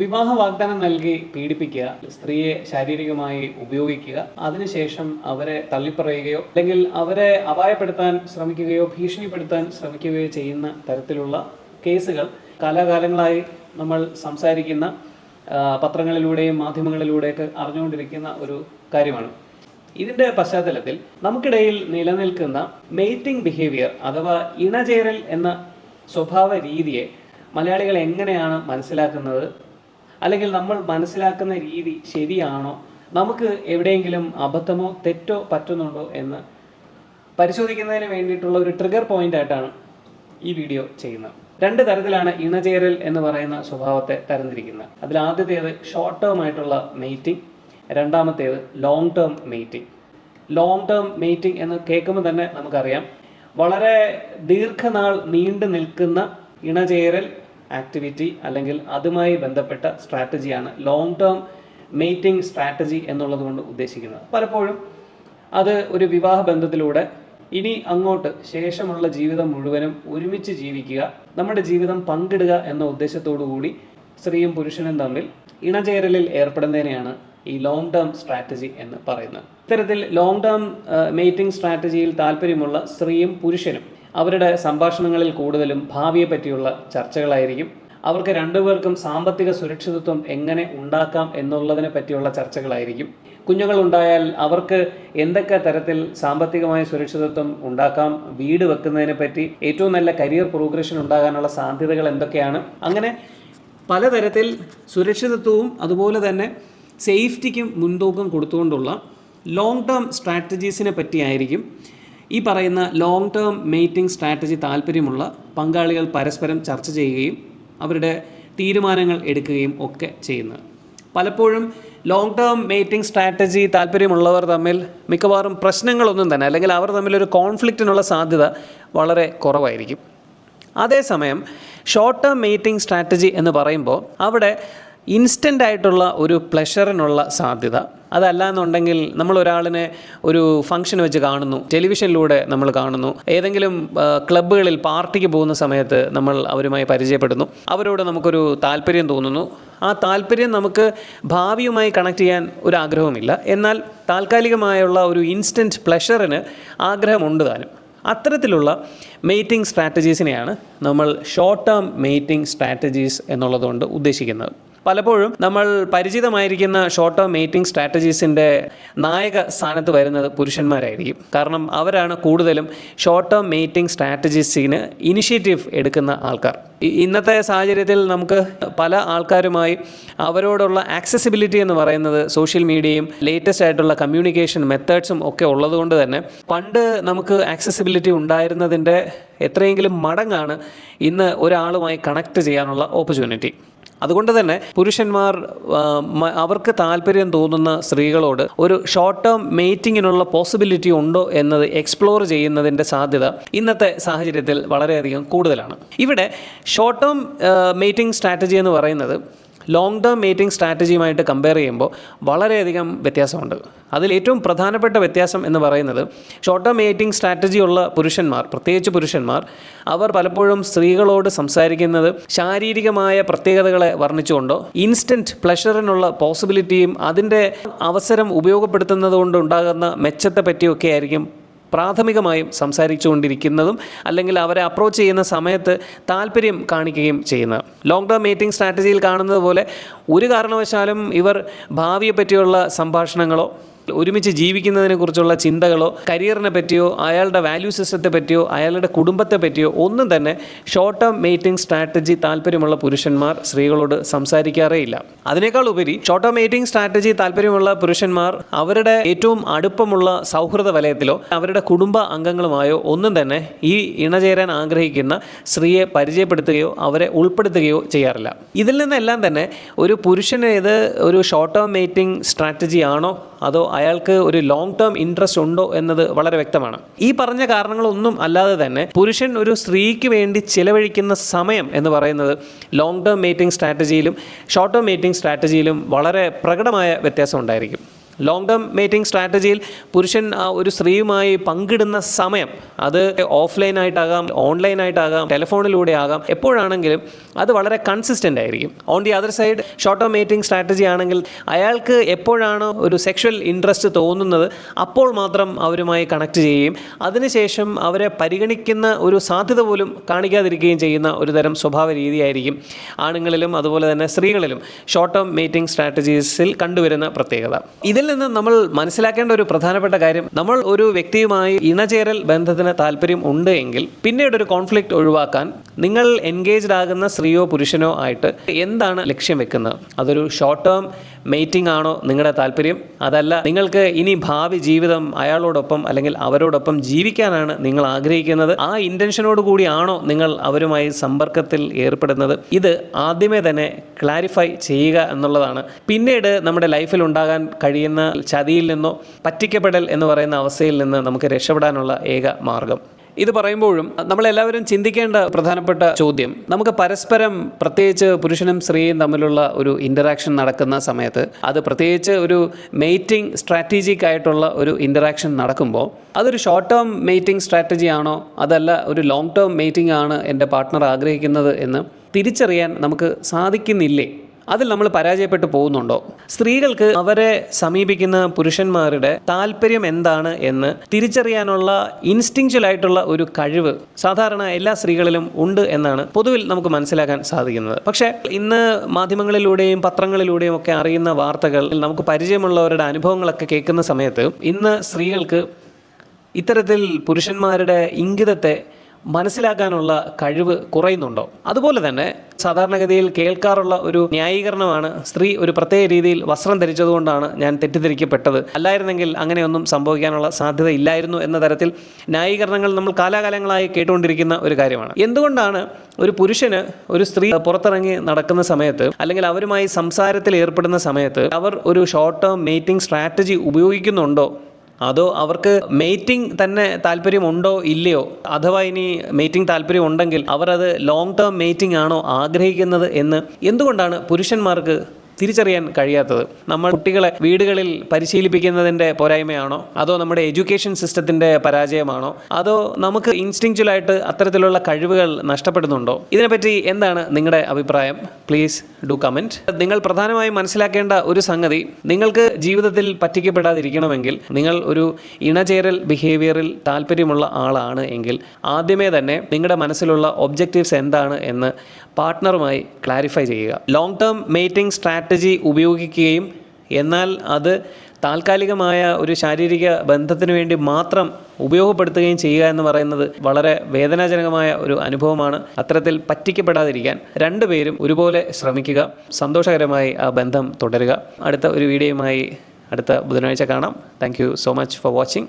വിവാഹ വാഗ്ദാനം നൽകി പീഡിപ്പിക്കുക സ്ത്രീയെ ശാരീരികമായി ഉപയോഗിക്കുക അതിനുശേഷം അവരെ തള്ളിപ്പറയുകയോ അല്ലെങ്കിൽ അവരെ അപായപ്പെടുത്താൻ ശ്രമിക്കുകയോ ഭീഷണിപ്പെടുത്താൻ ശ്രമിക്കുകയോ ചെയ്യുന്ന തരത്തിലുള്ള കേസുകൾ കാലാകാലങ്ങളായി നമ്മൾ സംസാരിക്കുന്ന പത്രങ്ങളിലൂടെയും മാധ്യമങ്ങളിലൂടെയൊക്കെ അറിഞ്ഞുകൊണ്ടിരിക്കുന്ന ഒരു കാര്യമാണ്. ഇതിന്റെ പശ്ചാത്തലത്തിൽ നമുക്കിടയിൽ നിലനിൽക്കുന്ന മെയ്റ്റിംഗ് ബിഹേവിയർ അഥവാ ഇണചേരൽ എന്ന സ്വഭാവ രീതിയെ മലയാളികൾ എങ്ങനെയാണ് മനസ്സിലാക്കുന്നത്? അല്ലെങ്കിൽ നമ്മൾ മനസ്സിലാക്കുന്ന രീതി ശരിയാണോ? നമുക്ക് എവിടെയെങ്കിലും അബദ്ധമോ തെറ്റോ പറ്റുന്നുണ്ടോ എന്ന് പരിശോധിക്കുന്നതിന് വേണ്ടിയിട്ടുള്ള ഒരു ട്രിഗർ പോയിന്റ് ആയിട്ടാണ് ഈ വീഡിയോ ചെയ്യുന്നത്. രണ്ട് തരത്തിലാണ് ഇണചേരൽ എന്ന് പറയുന്ന സ്വഭാവത്തെ തരംതിരിക്കുന്നത്. അതിൽ ആദ്യത്തേത് ഷോർട്ട് ടേം ആയിട്ടുള്ള മെയ്റ്റിംഗ് രണ്ടാമത്തേത് long term mating long term mating എന്ന് കേൾക്കുമ്പോൾ തന്നെ നമുക്കറിയാം. വളരെ ദീർഘനാൾ നീണ്ടു നിൽക്കുന്ന ഇണചേരൽ ആക്ടിവിറ്റി അല്ലെങ്കിൽ അതുമായി ബന്ധപ്പെട്ട സ്ട്രാറ്റജിയാണ് ലോങ് ടേം മെയ്റ്റിംഗ് സ്ട്രാറ്റജി എന്നുള്ളത് കൊണ്ട് ഉദ്ദേശിക്കുന്നത്. പലപ്പോഴും അത് ഒരു വിവാഹ ബന്ധത്തിലൂടെ ഇനി അങ്ങോട്ട് ശേഷമുള്ള ജീവിതം മുഴുവനും ഒരുമിച്ച് ജീവിക്കുക നമ്മുടെ ജീവിതം പങ്കിടുക എന്ന ഉദ്ദേശത്തോടു കൂടി സ്ത്രീയും പുരുഷനും തമ്മിൽ ഇണചേരലിൽ ഏർപ്പെടുന്നതിനെയാണ് ഈ ലോങ് ടേം സ്ട്രാറ്റജി എന്ന് പറയുന്നത്. ഇത്തരത്തിൽ ലോങ് ടേം മേറ്റിംഗ് സ്ട്രാറ്റജിയിൽ താല്പര്യമുള്ള സ്ത്രീയും പുരുഷനും അവരുടെ സംഭാഷണങ്ങളിൽ കൂടുതലും ഭാവിയെ പറ്റിയുള്ള ചർച്ചകളായിരിക്കും. അവർക്ക് രണ്ടുപേർക്കും സാമ്പത്തിക സുരക്ഷിതത്വം എങ്ങനെ ഉണ്ടാക്കാം എന്നുള്ളതിനെ പറ്റിയുള്ള ചർച്ചകളായിരിക്കും. കുഞ്ഞുങ്ങൾ ഉണ്ടായാൽ അവർക്ക് എന്തൊക്കെ തരത്തിൽ സാമ്പത്തികമായ സുരക്ഷിതത്വം ഉണ്ടാക്കാം വീട് വെക്കുന്നതിനെ പറ്റി ഏറ്റവും നല്ല കരിയർ പ്രോഗ്രഷൻ ഉണ്ടാകാനുള്ള സാധ്യതകൾ എന്തൊക്കെയാണ്? അങ്ങനെ പലതരത്തിൽ സുരക്ഷിതത്വവും അതുപോലെ തന്നെ സേഫ്റ്റിക്കും മുൻതൂക്കം കൊടുത്തുകൊണ്ടുള്ള ലോങ് ടേം സ്ട്രാറ്റജീസിനെ പറ്റിയായിരിക്കും ഈ പറയുന്ന ലോങ് ടേം മീറ്റിംഗ് സ്ട്രാറ്റജി താല്പര്യമുള്ള പങ്കാളികൾ പരസ്പരം ചർച്ച ചെയ്യുകയും അവരുടെ തീരുമാനങ്ങൾ എടുക്കുകയും ഒക്കെ ചെയ്യുന്നത്. പലപ്പോഴും ലോങ് ടേം മീറ്റിംഗ് സ്ട്രാറ്റജി താല്പര്യമുള്ളവർ തമ്മിൽ മിക്കവാറും പ്രശ്നങ്ങളൊന്നും തന്നെ അല്ലെങ്കിൽ അവർ തമ്മിലൊരു കോൺഫ്ലിക്റ്റിനുള്ള സാധ്യത വളരെ കുറവായിരിക്കും. അതേസമയം ഷോർട്ട് ടേം മീറ്റിംഗ് സ്ട്രാറ്റജി എന്ന് പറയുമ്പോൾ അവിടെ ഇൻസ്റ്റന്റ് ആയിട്ടുള്ള ഒരു പ്ലഷറിനുള്ള സാധ്യത. അതല്ല എന്നുണ്ടെങ്കിൽ നമ്മൾ ഒരാളിനെ ഒരു ഫംഗ്ഷൻ വെച്ച് കാണുന്നു. ടെലിവിഷനിലൂടെ നമ്മൾ കാണുന്നു. ഏതെങ്കിലും ക്ലബ്ബുകളിൽ പാർട്ടിക്ക് പോകുന്ന സമയത്ത് നമ്മൾ അവരുമായി പരിചയപ്പെടുന്നു. അവരോട് നമുക്കൊരു താല്പര്യം തോന്നുന്നു. ആ താല്പര്യം നമുക്ക് ഭാവിയുമായി കണക്ട് ചെയ്യാൻ ഒരു ആഗ്രഹവുമില്ല എന്നാൽ താൽക്കാലികമായുള്ള ഒരു ഇൻസ്റ്റന്റ് പ്ലഷറിന് ആഗ്രഹമുണ്ട് താനും. അത്തരത്തിലുള്ള മെയ്റ്റിംഗ് സ്ട്രാറ്റജീസിനെയാണ് നമ്മൾ ഷോർട്ട് ടേം മെയ്റ്റിംഗ് സ്ട്രാറ്റജീസ് എന്നുള്ളതുകൊണ്ട് ഉദ്ദേശിക്കുന്നത്. പലപ്പോഴും നമ്മൾ പരിചിതമായിരിക്കുന്ന ഷോർട്ട് ടേം മീറ്റിംഗ് സ്ട്രാറ്റജീസിന്റെ നായക സ്ഥാനത്ത് വരുന്നത് പുരുഷന്മാരായിരിക്കും. കാരണം അവരാണ് കൂടുതലും ഷോർട്ട് ടേം മീറ്റിംഗ് സ്ട്രാറ്റജീസിന് ഇനിഷ്യേറ്റീവ് എടുക്കുന്ന ആൾക്കാർ. ഇന്നത്തെ സാഹചര്യത്തിൽ നമുക്ക് പല ആൾക്കാരുമായി അവരോടുള്ള ആക്സസിബിലിറ്റി എന്ന് പറയുന്നത് സോഷ്യൽ മീഡിയയും ലേറ്റസ്റ്റ് ആയിട്ടുള്ള കമ്മ്യൂണിക്കേഷൻ മെത്തേഡ്സും ഒക്കെ ഉള്ളതുകൊണ്ട് തന്നെ പണ്ട് നമുക്ക് ആക്സസിബിലിറ്റി ഉണ്ടായിരുന്നതിന്റെ എത്രയെങ്കിലും മടങ്ങാണ് ഇന്ന് ഒരാളുമായി കണക്ട് ചെയ്യാനുള്ള ഓപ്പർച്യൂണിറ്റി അതുകൊണ്ട് തന്നെ പുരുഷന്മാർ അവർക്ക് താല്പര്യം തോന്നുന്ന സ്ത്രീകളോട് ഒരു ഷോർട്ട് ടേം മേറ്റിങ്ങിനുള്ള പോസിബിലിറ്റി ഉണ്ടോ എന്നത് എക്സ്പ്ലോർ ചെയ്യുന്നതിന്റെ സാധ്യത ഇന്നത്തെ സാഹചര്യത്തിൽ വളരെയധികം കൂടുതലാണ്. ഇവിടെ ഷോർട്ട് ടേം മേറ്റിംഗ് സ്ട്രാറ്റജി എന്ന് പറയുന്നത് ലോങ് ടേം മീറ്റിംഗ് സ്ട്രാറ്റജിയുമായിട്ട് കമ്പയർ ചെയ്യുമ്പോൾ വളരെയധികം വ്യത്യാസമുണ്ട്. അതിൽ ഏറ്റവും പ്രധാനപ്പെട്ട വ്യത്യാസം എന്ന് പറയുന്നത് ഷോർട്ട് ടേം മീറ്റിംഗ് സ്ട്രാറ്റജി ഉള്ള പുരുഷന്മാർ പ്രത്യേകിച്ച് പുരുഷന്മാർ അവർ പലപ്പോഴും സ്ത്രീകളോട് സംസാരിക്കുന്നത് ശാരീരികമായ പ്രത്യേകതകളെ വർണിച്ചുകൊണ്ടോ ഇൻസ്റ്റന്റ് പ്ലഷറിനുള്ള പോസിബിലിറ്റിയും അതിന്റെ അവസരം ഉപയോഗപ്പെടുത്തുന്നത് കൊണ്ട് ഉണ്ടാകുന്ന മെച്ചത്തെ പറ്റിയൊക്കെ ആയിരിക്കും പ്രാഥമികമായും സംസാരിച്ചുകൊണ്ടിരിക്കുന്നതും അല്ലെങ്കിൽ അവരെ അപ്രോച്ച് ചെയ്യുന്ന സമയത്ത് താല്പര്യം കാണിക്കുകയും ചെയ്യുന്നത് ലോങ് ടേം മീറ്റിംഗ് സ്ട്രാറ്റജിയിൽ കാണുന്നത് പോലെ ഒരു കാരണവശാലും ഇവർ ഭാവിയെ പറ്റിയുള്ള സംഭാഷണങ്ങളോ ഒരുമിച്ച് ജീവിക്കുന്നതിനെ കുറിച്ചുള്ള ചിന്തകളോ കരിയറിനെ പറ്റിയോ അയാളുടെ വാല്യൂ സിസ്റ്റത്തെ പറ്റിയോ അയാളുടെ കുടുംബത്തെ പറ്റിയോ ഒന്നും തന്നെ ഷോർട്ട് ടേം മീറ്റിംഗ് സ്ട്രാറ്റജി താല്പര്യമുള്ള പുരുഷന്മാർ സ്ത്രീകളോട് സംസാരിക്കാറേ ഇല്ല അതിനേക്കാൾ ഉപരി ഷോർട്ട് ടേം മീറ്റിംഗ് സ്ട്രാറ്റജി താല്പര്യമുള്ള പുരുഷന്മാർ അവരുടെ ഏറ്റവും അടുപ്പമുള്ള സൗഹൃദ വലയത്തിലോ അവരുടെ കുടുംബ അംഗങ്ങളുമായോ ഒന്നും തന്നെ ഈ ഇണചേരാൻ ആഗ്രഹിക്കുന്ന സ്ത്രീയെ പരിചയപ്പെടുത്തുകയോ അവരെ ഉൾപ്പെടുത്തുകയോ ചെയ്യാറില്ല. ഇതിൽ നിന്നെല്ലാം തന്നെ ഒരു പുരുഷന് ഇത് ഒരു ഷോർട്ട് ടേം മീറ്റിംഗ് സ്ട്രാറ്റജി ആണോ അതോ അയാൾക്ക് ഒരു ലോങ് ടേം ഇൻട്രസ്റ്റ് ഉണ്ടോ എന്നത് വളരെ വ്യക്തമാണ്. ഈ പറഞ്ഞ കാരണങ്ങളൊന്നും അല്ലാതെ തന്നെ പുരുഷൻ ഒരു സ്ത്രീക്ക് വേണ്ടി ചിലവഴിക്കുന്ന സമയം എന്ന് പറയുന്നത് ലോങ് ടേം മീറ്റിംഗ് സ്ട്രാറ്റജിയിലും ഷോർട്ട് ടേം മീറ്റിംഗ് സ്ട്രാറ്റജിയിലും വളരെ പ്രകടമായ വ്യത്യാസം ഉണ്ടായിരിക്കും. ലോങ് ടേം മേറ്റിംഗ് സ്ട്രാറ്റജിയിൽ പുരുഷൻ ഒരു സ്ത്രീയുമായി പങ്കിടുന്ന സമയം അത് ഓഫ്ലൈൻ ആയിട്ടാകാം ഓൺലൈൻ ആയിട്ടാകാം ടെലിഫോണിലൂടെ ആകാം എപ്പോഴാണെങ്കിലും അത് വളരെ കൺസിസ്റ്റന്റ് ആയിരിക്കും. On the other side short term mating strategy ആണെങ്കിൽ അയാൾക്ക് എപ്പോഴാണ് ഒരു സെക്ഷൽ ഇൻട്രസ്റ്റ് തോന്നുന്നത് അപ്പോൾ മാത്രം അവരുമായി കണക്ട് ചെയ്യുകയും അതിനുശേഷം അവരെ പരിഗണിക്കുന്ന ഒരു സാധ്യത പോലും കാണിക്കാതിരിക്കുകയും ചെയ്യുന്ന ഒരു തരം സ്വഭാവ രീതിയായിരിക്കും ആണുങ്ങളിലും അതുപോലെ തന്നെ സ്ത്രീകളിലും ഷോർട്ട് ടേം മീറ്റിംഗ് സ്ട്രാറ്റജീസിൽ കണ്ടുവരുന്ന പ്രത്യേകത. ഇതിൽ നിന്ന് നമ്മൾ മനസ്സിലാക്കേണ്ട ഒരു പ്രധാനപ്പെട്ട കാര്യം നമ്മൾ ഒരു വ്യക്തിയുമായി ഇണചേരൽ ബന്ധത്തിന് താല്പര്യം ഉണ്ട് എങ്കിൽ പിന്നീട് ഒരു കോൺഫ്ലിക്റ്റ് ഒഴിവാക്കാൻ നിങ്ങൾ എൻഗേജ്ഡ് ആകുന്ന സ്ത്രീയോ പുരുഷനോ ആയിട്ട് എന്താണ് ലക്ഷ്യം വെക്കുന്നത്? അതൊരു ഷോർട്ട് ടേം മീറ്റിംഗ് ആണോ നിങ്ങളുടെ താല്പര്യം? അതല്ല നിങ്ങൾക്ക് ഇനി ഭാവി ജീവിതം അയാളോടൊപ്പം അല്ലെങ്കിൽ അവരോടൊപ്പം ജീവിക്കാനാണ് നിങ്ങൾ ആഗ്രഹിക്കുന്നത്. ആ ഇന്റൻഷനോട് കൂടിയാണോ നിങ്ങൾ അവരുമായി സമ്പർക്കത്തിൽ ഏർപ്പെടുന്നത്? ഇത് ആദ്യമേ തന്നെ ക്ലാരിഫൈ ചെയ്യുക എന്നുള്ളതാണ്. പിന്നീട് നമ്മുടെ ലൈഫിൽ ഉണ്ടാകാൻ കഴിയുന്ന ചതിയിൽ നിന്നോ പറ്റിക്കപ്പെടൽ എന്ന് പറയുന്ന അവസ്ഥയിൽ നിന്ന് നമുക്ക് രക്ഷപ്പെടാനുള്ള ഏക മാർഗം. ഇത് പറയുമ്പോഴും നമ്മളെല്ലാവരും ചിന്തിക്കേണ്ട പ്രധാനപ്പെട്ട ചോദ്യം. നമുക്ക് പരസ്പരം പ്രത്യേകിച്ച് പുരുഷനും സ്ത്രീയും തമ്മിലുള്ള ഒരു ഇന്ററാക്ഷൻ നടക്കുന്ന സമയത്ത് അത് പ്രത്യേകിച്ച് ഒരു മെയ്റ്റിംഗ് സ്ട്രാറ്റജിക് ആയിട്ടുള്ള ഒരു ഇന്ററാക്ഷൻ നടക്കുമ്പോൾ അതൊരു ഷോർട്ട് ടേം മെയ്റ്റിംഗ് സ്ട്രാറ്റജി ആണോ? അതല്ല ഒരു ലോങ് ടേം മെയ്റ്റിംഗ് ആണ് എന്റെ പാർട്ട്ണർ ആഗ്രഹിക്കുന്നത് എന്ന് തിരിച്ചറിയാൻ നമുക്ക് സാധിക്കുന്നില്ലേ? അതിൽ നമ്മൾ പരാജയപ്പെട്ടു പോകുന്നുണ്ടോ? സ്ത്രീകൾക്ക് അവരെ സമീപിക്കുന്ന പുരുഷന്മാരുടെ താല്പര്യം എന്താണ് എന്ന് തിരിച്ചറിയാനുള്ള ഇൻസ്റ്റിങ്ച്വൽ ആയിട്ടുള്ള ഒരു കഴിവ് സാധാരണ എല്ലാ സ്ത്രീകളിലും ഉണ്ട് എന്നാണ് പൊതുവിൽ നമുക്ക് മനസ്സിലാക്കാൻ സാധിക്കുന്നത്. പക്ഷേ ഇന്ന് മാധ്യമങ്ങളിലൂടെയും പത്രങ്ങളിലൂടെയും ഒക്കെ അറിയുന്ന വാർത്തകൾ നമുക്ക് പരിചയമുള്ളവരുടെ അനുഭവങ്ങളൊക്കെ കേൾക്കുന്ന സമയത്ത് ഇന്ന് സ്ത്രീകൾക്ക് ഇത്തരത്തിൽ പുരുഷന്മാരുടെ ഇംഗിതത്തെ മനസ്സിലാക്കാനുള്ള കഴിവ് കുറയുന്നുണ്ടോ? അതുപോലെ തന്നെ സാധാരണഗതിയിൽ കേൾക്കാറുള്ള ഒരു ന്യായീകരണമാണ് സ്ത്രീ ഒരു പ്രത്യേക രീതിയിൽ വസ്ത്രം ധരിച്ചതുകൊണ്ടാണ് ഞാൻ തെറ്റിദ്ധരിക്കപ്പെട്ടത്. അല്ലായിരുന്നെങ്കിൽ അങ്ങനെയൊന്നും സംഭവിക്കാനുള്ള സാധ്യത ഇല്ലായിരുന്നു എന്ന തരത്തിൽ ന്യായീകരണങ്ങൾ നമ്മൾ കാലാകാലങ്ങളായി കേട്ടുകൊണ്ടിരിക്കുന്ന ഒരു കാര്യമാണ്. എന്തുകൊണ്ടാണ് ഒരു പുരുഷന് ഒരു സ്ത്രീ പുറത്തിറങ്ങി നടക്കുന്ന സമയത്ത് അല്ലെങ്കിൽ അവരുമായി സംസാരത്തിൽ ഏർപ്പെടുന്ന സമയത്ത് അവർ ഒരു ഷോർട്ട് ടേം മീറ്റിംഗ് സ്ട്രാറ്റജി ഉപയോഗിക്കുന്നുണ്ടോ അതോ അവർക്ക് മേറ്റിംഗ് തന്നെ താല്പര്യമുണ്ടോ ഇല്ലയോ? അഥവാ ഇനി മേറ്റിംഗ് താല്പര്യം ഉണ്ടെങ്കിൽ അവർ അത് ലോങ് ടേം മേറ്റിംഗ് ആണോ ആഗ്രഹിക്കുന്നത് എന്ന് എന്തുകൊണ്ടാണ് പുരുഷന്മാർക്ക് തിരിച്ചറിയാൻ കഴിയാത്തത്. നമ്മൾ കുട്ടികളെ വീടുകളിൽ പരിശീലിപ്പിക്കുന്നതിന്റെ പോരായ്മയാണോ? അതോ നമ്മുടെ എഡ്യൂക്കേഷൻ സിസ്റ്റത്തിന്റെ പരാജയമാണോ? അതോ നമുക്ക് ഇൻസ്റ്റിങ്ച്വലായിട്ട് അത്തരത്തിലുള്ള കഴിവുകൾ നഷ്ടപ്പെടുന്നുണ്ടോ? ഇതിനെപ്പറ്റി എന്താണ് നിങ്ങളുടെ അഭിപ്രായം? Please do comment. നിങ്ങൾ പ്രധാനമായും മനസ്സിലാക്കേണ്ട ഒരു സംഗതി നിങ്ങൾക്ക് ജീവിതത്തിൽ പറ്റിക്കപ്പെടാതിരിക്കണമെങ്കിൽ നിങ്ങൾ ഒരു ഇണചേരൽ ബിഹേവിയറിൽ താല്പര്യമുള്ള ആളാണ് എങ്കിൽ ആദ്യമേ തന്നെ നിങ്ങളുടെ മനസ്സിലുള്ള ഒബ്ജക്റ്റീവ്സ് എന്താണ് എന്ന് പാർട്ട്ണറുമായി ക്ലാരിഫൈ ചെയ്യുക. ലോങ് ടേം മേറ്റിംഗ് സ്ട്രാറ്റജി ഉപയോഗിക്കുകയും എന്നാൽ അത് താൽക്കാലികമായ ഒരു ശാരീരിക ബന്ധത്തിന് വേണ്ടി മാത്രം ഉപയോഗപ്പെടുത്തുകയും ചെയ്യുക എന്ന് പറയുന്നത് വളരെ വേദനാജനകമായ ഒരു അനുഭവമാണ്. അത്തരത്തിൽ പറ്റിക്കപ്പെടാതിരിക്കാൻ രണ്ടുപേരും ഒരുപോലെ ശ്രമിക്കുക. സന്തോഷകരമായി ആ ബന്ധം തുടരുക. അടുത്ത ഒരു വീഡിയോയുമായി അടുത്ത ബുധനാഴ്ച കാണാം. Thank so much for watching